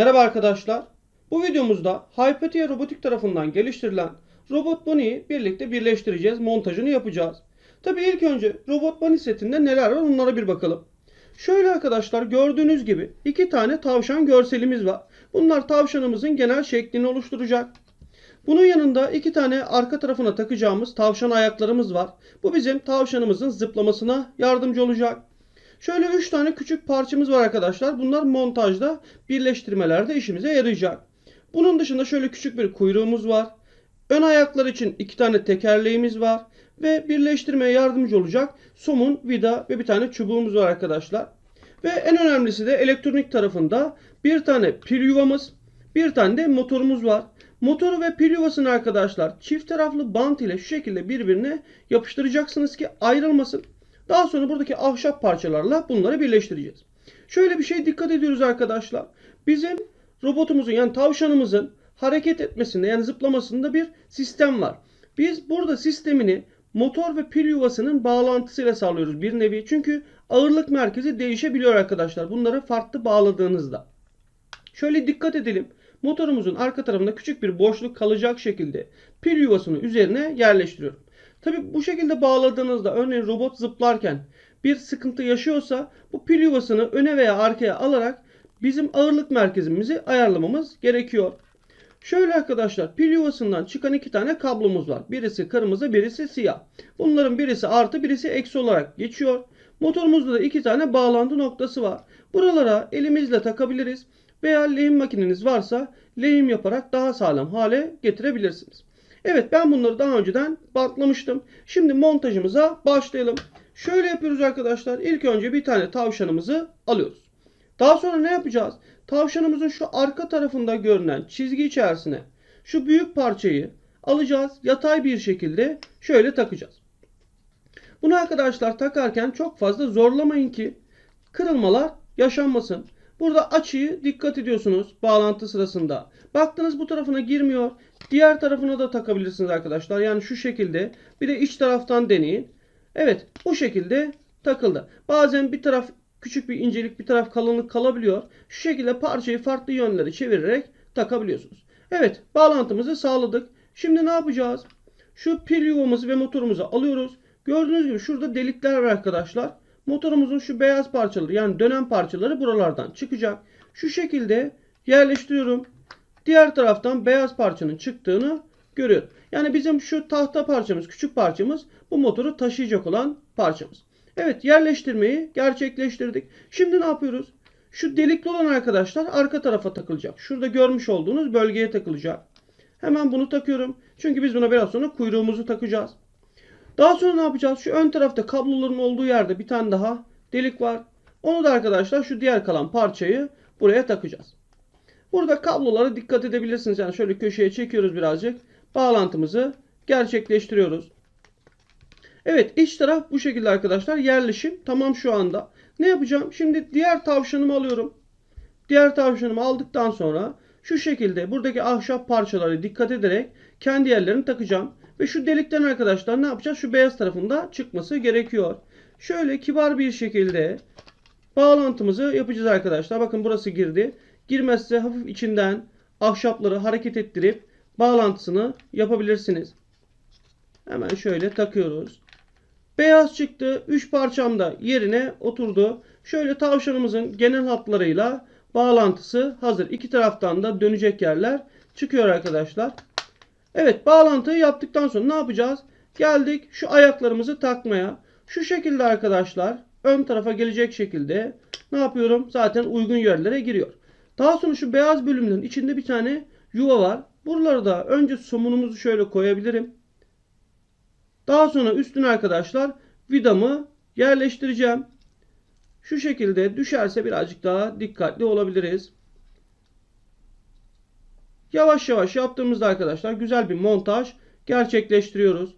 Merhaba arkadaşlar. Bu videomuzda Hypatia Robotik tarafından geliştirilen Robot Bunny'yi birlikte birleştireceğiz, montajını yapacağız. Tabii ilk önce Robot Bunny setinde neler var onlara bir bakalım. Şöyle arkadaşlar gördüğünüz gibi iki tane tavşan görselimiz var. Bunlar tavşanımızın genel şeklini oluşturacak. Bunun yanında iki tane arka tarafına takacağımız tavşan ayaklarımız var. Bu bizim tavşanımızın zıplamasına yardımcı olacak. Şöyle 3 tane küçük parçamız var arkadaşlar. Bunlar montajda, birleştirmelerde işimize yarayacak. Bunun dışında şöyle küçük bir kuyruğumuz var. Ön ayaklar için 2 tane tekerleğimiz var. Ve birleştirmeye yardımcı olacak somun, vida ve bir tane çubuğumuz var arkadaşlar. Ve en önemlisi de elektronik tarafında bir tane pil yuvamız, bir tane de motorumuz var. Motoru ve pil yuvasını arkadaşlar çift taraflı bant ile şu şekilde birbirine yapıştıracaksınız ki ayrılmasın. Daha sonra buradaki ahşap parçalarla bunları birleştireceğiz. Şöyle bir şey dikkat ediyoruz arkadaşlar. Bizim robotumuzun yani tavşanımızın hareket etmesinde yani zıplamasında bir sistem var. Biz burada sistemini motor ve pil yuvasının bağlantısıyla sağlıyoruz bir nevi. Çünkü ağırlık merkezi değişebiliyor arkadaşlar. Bunları farklı bağladığınızda. Şöyle dikkat edelim. Motorumuzun arka tarafında küçük bir boşluk kalacak şekilde pil yuvasını üzerine yerleştiriyorum. Tabi bu şekilde bağladığınızda örneğin robot zıplarken bir sıkıntı yaşıyorsa bu pil yuvasını öne veya arkaya alarak bizim ağırlık merkezimizi ayarlamamız gerekiyor. Şöyle arkadaşlar pil yuvasından çıkan iki tane kablomuz var. Birisi kırmızı birisi siyah. Bunların birisi artı birisi eksi olarak geçiyor. Motorumuzda da iki tane bağlantı noktası var. Buralara elimizle takabiliriz veya lehim makineniz varsa lehim yaparak daha sağlam hale getirebilirsiniz. Evet ben bunları daha önceden bantlamıştım. Şimdi montajımıza başlayalım. Şöyle yapıyoruz arkadaşlar. İlk önce bir tane tavşanımızı alıyoruz. Daha sonra ne yapacağız? Tavşanımızın şu arka tarafında görünen çizgi içerisine şu büyük parçayı alacağız. Yatay bir şekilde şöyle takacağız. Bunu arkadaşlar takarken çok fazla zorlamayın ki kırılmalar yaşanmasın. Burada açıyı dikkat ediyorsunuz bağlantı sırasında. Baktınız bu tarafına girmiyor. Diğer tarafına da takabilirsiniz arkadaşlar. Yani şu şekilde. Bir de iç taraftan deneyin. Evet bu şekilde takıldı. Bazen bir taraf küçük bir incelik bir taraf kalınlık kalabiliyor. Şu şekilde parçayı farklı yönlere çevirerek takabiliyorsunuz. Evet bağlantımızı sağladık. Şimdi ne yapacağız? Şu pil yuvamızı ve motorumuzu alıyoruz. Gördüğünüz gibi şurada delikler var arkadaşlar. Motorumuzun şu beyaz parçaları yani dönen parçaları buralardan çıkacak. Şu şekilde yerleştiriyorum. Diğer taraftan beyaz parçanın çıktığını görüyorum. Yani bizim şu tahta parçamız, küçük parçamız bu motoru taşıyacak olan parçamız. Evet yerleştirmeyi gerçekleştirdik. Şimdi ne yapıyoruz? Şu delikli olan arkadaşlar arka tarafa takılacak. Şurada görmüş olduğunuz bölgeye takılacak. Hemen bunu takıyorum. Çünkü biz buna biraz sonra kuyruğumuzu takacağız. Daha sonra ne yapacağız? Şu ön tarafta kabloların olduğu yerde bir tane daha delik var. Onu da arkadaşlar şu diğer kalan parçayı buraya takacağız. Burada kablolara dikkat edebilirsiniz. Yani şöyle köşeye çekiyoruz birazcık. Bağlantımızı gerçekleştiriyoruz. Evet iç taraf bu şekilde arkadaşlar. Yerleşim tamam şu anda. Ne yapacağım? Şimdi diğer tavşanımı alıyorum. Diğer tavşanımı aldıktan sonra şu şekilde buradaki ahşap parçaları dikkat ederek kendi yerlerini takacağım. Ve şu delikten arkadaşlar ne yapacağız? Şu beyaz tarafında çıkması gerekiyor. Şöyle kibar bir şekilde bağlantımızı yapacağız arkadaşlar. Bakın burası girdi. Girmezse hafif içinden ahşapları hareket ettirip bağlantısını yapabilirsiniz. Hemen şöyle takıyoruz. Beyaz çıktı. 3 parçam da yerine oturdu. Şöyle tavşanımızın genel hatlarıyla bağlantısı hazır. İki taraftan da dönecek yerler çıkıyor arkadaşlar. Evet bağlantıyı yaptıktan sonra ne yapacağız? Geldik şu ayaklarımızı takmaya. Şu şekilde arkadaşlar ön tarafa gelecek şekilde ne yapıyorum? Zaten uygun yerlere giriyor. Daha sonra şu beyaz bölümün içinde bir tane yuva var. Buraları da önce somunumuzu şöyle koyabilirim. Daha sonra üstüne arkadaşlar vidamı yerleştireceğim. Şu şekilde düşerse birazcık daha dikkatli olabiliriz. Yavaş yavaş yaptığımızda arkadaşlar güzel bir montaj gerçekleştiriyoruz.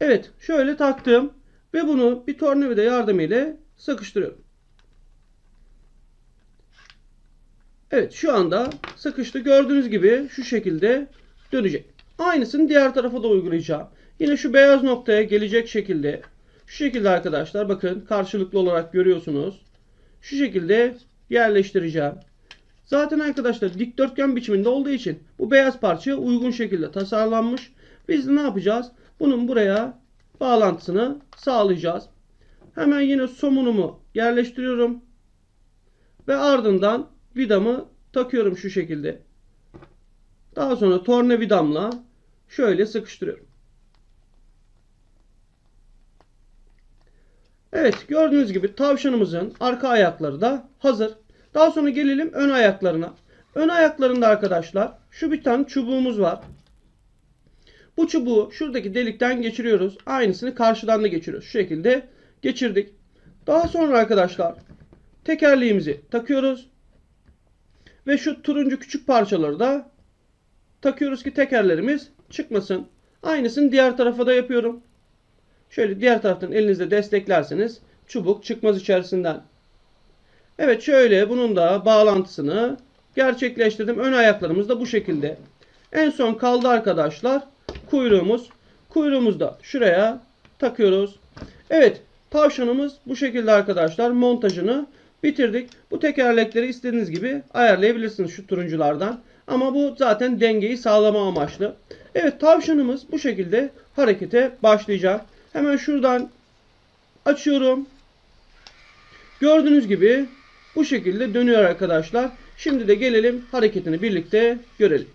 Evet şöyle taktım ve bunu bir tornavida yardımıyla sıkıştırıyorum. Evet şu anda sıkıştı. Gördüğünüz gibi şu şekilde dönecek. Aynısını diğer tarafa da uygulayacağım. Yine şu beyaz noktaya gelecek şekilde şu şekilde arkadaşlar bakın karşılıklı olarak görüyorsunuz. Şu şekilde yerleştireceğim. Zaten arkadaşlar dikdörtgen biçiminde olduğu için bu beyaz parçaya uygun şekilde tasarlanmış. Biz ne yapacağız? Bunun buraya bağlantısını sağlayacağız. Hemen yine somunumu yerleştiriyorum. Ve ardından vidamı takıyorum şu şekilde. Daha sonra tornavidamla şöyle sıkıştırıyorum. Evet gördüğünüz gibi tavşanımızın arka ayakları da hazır. Daha sonra gelelim ön ayaklarına. Ön ayaklarında arkadaşlar şu bir tane çubuğumuz var. Bu çubuğu şuradaki delikten geçiriyoruz. Aynısını karşıdan da geçiriyoruz. Şu şekilde geçirdik. Daha sonra arkadaşlar tekerleğimizi takıyoruz. Ve şu turuncu küçük parçaları da takıyoruz ki tekerlerimiz çıkmasın. Aynısını diğer tarafa da yapıyorum. Şöyle diğer taraftan elinizle desteklerseniz çubuk çıkmaz içerisinden. Evet şöyle bunun da bağlantısını gerçekleştirdim. Ön ayaklarımız da bu şekilde. En son kaldı arkadaşlar kuyruğumuz. Kuyruğumuzu da şuraya takıyoruz. Evet tavşanımız bu şekilde arkadaşlar montajını bitirdik. Bu tekerlekleri istediğiniz gibi ayarlayabilirsiniz şu turunculardan. Ama bu zaten dengeyi sağlama amaçlı. Evet tavşanımız bu şekilde harekete başlayacak. Hemen şuradan açıyorum. Gördüğünüz gibi bu şekilde dönüyor arkadaşlar. Şimdi de gelelim hareketini birlikte görelim.